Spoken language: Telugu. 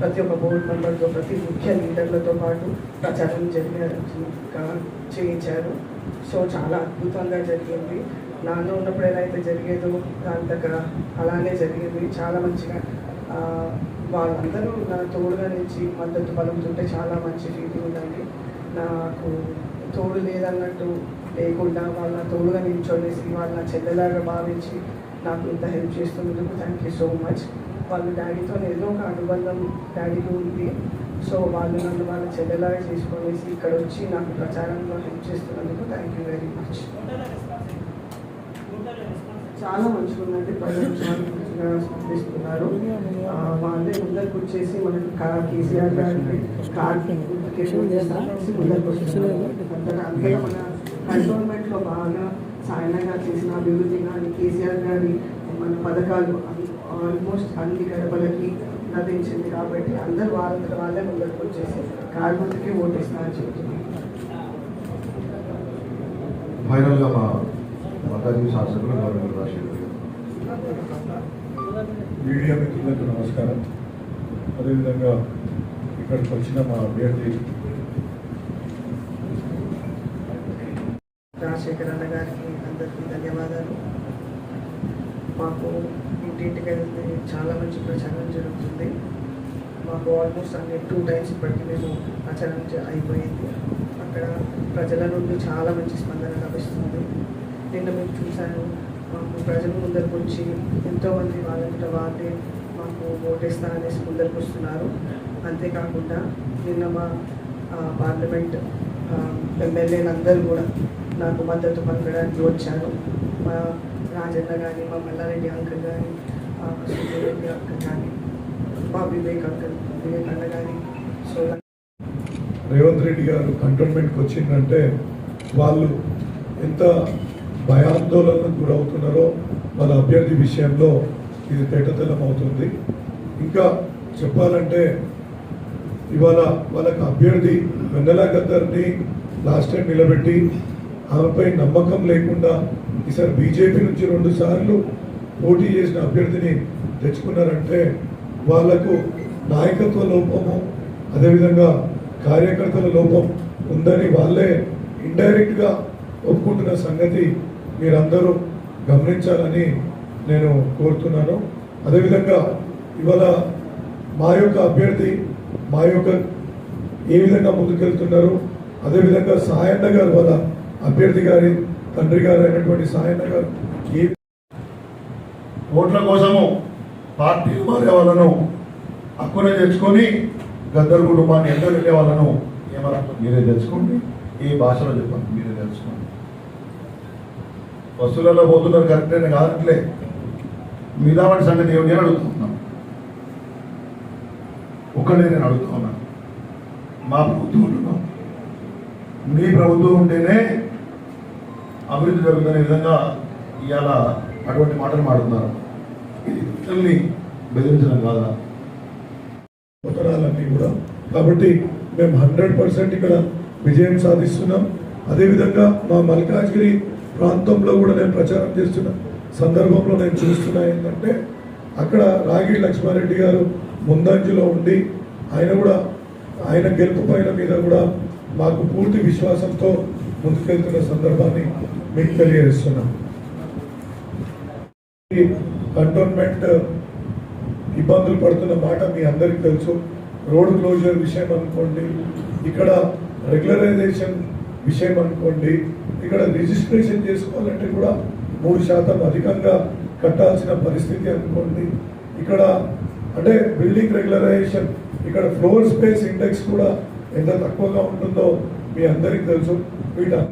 ప్రతి ఒక్క బోర్డు మెంబర్తో ప్రతి ముఖ్య లీడర్లతో పాటు ప్రచారం జరిగే చేయించారు. సో చాలా అద్భుతంగా జరిగింది. నాన్న ఉన్నప్పుడు ఎలా అయితే జరిగేదో దాని దగ్గర అలానే జరిగింది. చాలా మంచిగా వాళ్ళందరూ నా తోడుగా నుంచి మద్దతు పలుకుతుంటే చాలా మంచి ఫీలింగ్ ఉందండి. నాకు తోడు లేదన్నట్టు లేకుండా వాళ్ళ తోడుగా నిల్చొనేసి వాళ్ళ చెల్లెలాగా భావించి నాకు ఇంత హెల్ప్ చేస్తున్నందుకు థ్యాంక్ యూ సో మచ్ వాళ్ళ డాడీతో ఏదో ఒక అనుబంధం డాడీకి ఉంది. సో వాళ్ళు నన్ను వాళ్ళ చెల్లెలాగా చేసుకొనేసి ఇక్కడ వచ్చి నాకు ప్రచారంలో హెల్ప్ చేస్తున్నందుకు థ్యాంక్ యూ వెరీ మచ్ చాలా మంచిగా ఉందండి ప్రజలు చాలా మంచిగా స్పందిస్తున్నారు. వాళ్ళే ముందరకు వచ్చేసి మనకి కేసీఆర్ గారికి కార్డు చేసి ముందరకు మన కంటోన్మెంట్లో బాగా సాయనగా చేసిన అభివృద్ధి కానీ కేసీఆర్ గారి పథకాలు ఆల్మోస్ట్ అన్ని గడపలకి నటించింది కాబట్టి అందరు వాళ్ళ వాళ్ళే ముందరకు వచ్చేసి కార్డు ముందుకే ఓటేస్తారని చెప్తున్నారు ఫైనల్గా మా మాతాజీ శాసకులు గౌరవ రాజశేఖర్ మీడియా మిత్రులకు నమస్కారం. అదేవిధంగా ఇక్కడికి వచ్చిన మా అభ్యర్థి రాజశేఖర్ అన్న గారికి అందరికీ ధన్యవాదాలు. మాకు ఇంటింటికి వెళ్తే చాలా మంచి ప్రచారం జరుగుతుంది. మాకు ఆల్మోస్ట్ అన్ని టూ టైమ్స్ ఇప్పటికి మేము ప్రచారం అయిపోయింది. అక్కడ ప్రజల నుండి చాలా మంచి స్పందన లభిస్తుంది. నిన్న మేము చూశాను మాకు ప్రజలు ముందరకు వచ్చి ఎంతోమంది వాళ్ళంట వాళ్ళే మాకు ఓటేస్తా అనేసి ముందరకు వస్తున్నారు. అంతేకాకుండా నిన్న మా పార్లమెంట్ ఎమ్మెల్యేలందరూ కూడా నాకు మద్దతు పలకడానికి వచ్చారు. మా రాజన్న కానీ మా మల్లారెడ్డి అంకుల్ కానీ సుబ్బారెడ్డి అంకుల్ కానీ మా వివేక్ అంకుల్ వివేక్ అన్న కానీ సో రేవంత్ రెడ్డి గారు కంటోన్మెంట్కి వచ్చిందంటే వాళ్ళు ఎంత భయాందోళనకు గురవుతున్నారో వాళ్ళ అభ్యర్థి విషయంలో ఇది తేటతెల్లం అవుతుంది. ఇంకా చెప్పాలంటే ఇవాళ వాళ్ళకి అభ్యర్థి వెన్నెల గద్దర్ని లాస్ట్ టైం నిలబెట్టి ఆమెపై నమ్మకం లేకుండా ఈసారి బీజేపీ నుంచి రెండు సార్లు పోటీ చేసిన అభ్యర్థిని తెచ్చుకున్నారంటే వాళ్ళకు నాయకత్వ లోపము అదేవిధంగా కార్యకర్తల లోపం ఉందని వాళ్ళే ఇండైరెక్ట్గా ఒప్పుకుంటున్న సంగతి మీరందరూ గమనించాలని నేను కోరుతున్నాను. అదేవిధంగా ఇవాళ మా యొక్క అభ్యర్థి మా యొక్క ఏ విధంగా ముందుకెళ్తున్నారు అదేవిధంగా సాయన్న గారు వాళ్ళ అభ్యర్థి గారి తండ్రి గారు అయినటువంటి సాయన్న గారు ఏ ఓట్ల కోసము పార్టీ మారే వాళ్ళను హక్కునే తెచ్చుకొని గద్దరు కుటుంబాన్ని ఎంతో వెళ్ళే వాళ్ళను ఏమన్నా మీరే తెచ్చుకోండి. ఏ భాషలో చెప్పండి మీరే తెలుసుకోండి బస్సులలో పోతున్నారు కరెక్టే కాదట్లే. మిగతా సంగతి ఏమిటి అని అడుగుతున్నాం. ఒక్కడే నేను అడుగుతున్నాను మా ప్రభుత్వం ఉంటున్నాం మీ ప్రభుత్వం ఉంటేనే అభివృద్ధి జరుగుతున్న విధంగా ఇవాళ అటువంటి మాటలు మాడుతున్నారు. ఇది బెదిరించడం కాదా? ఉత్తరాలన్నీ కూడా. కాబట్టి మేము హండ్రెడ్ పర్సెంట్ ఇక్కడ విజయం సాధిస్తున్నాం. అదేవిధంగా మా మల్కాజ్గిరి ప్రాంతంలో కూడా నేను ప్రచారం చేస్తున్న సందర్భంలో నేను చూస్తున్నా ఏంటంటే అక్కడ రాగి లక్ష్మారెడ్డి గారు ముందంజలో ఉండి ఆయన కూడా ఆయన గెలుపు పైన మీద కూడా మాకు పూర్తి విశ్వాసంతో ముందుకెళ్తున్న సందర్భాన్ని మీకు తెలియజేస్తున్నాం. కంటోన్మెంట్ ఇబ్బందులు పడుతున్న మాట మీ అందరికీ తెలుసు. రోడ్ క్లోజర్ విషయం అనుకోండి ఇక్కడ రెగ్యులరైజేషన్ విషయం అనుకోండి ఇక్కడ రిజిస్ట్రేషన్ చేసుకోవాలంటే కూడా మూడు శాతం అధికంగా కట్టాల్సిన పరిస్థితి అనుకోండి. ఇక్కడ అంటే బిల్డింగ్ రెగ్యులరైజేషన్ ఇక్కడ ఫ్లోర్ స్పేస్ ఇండెక్స్ కూడా ఎంత తక్కువగా ఉంటుందో మీ అందరికీ తెలుసు. వీట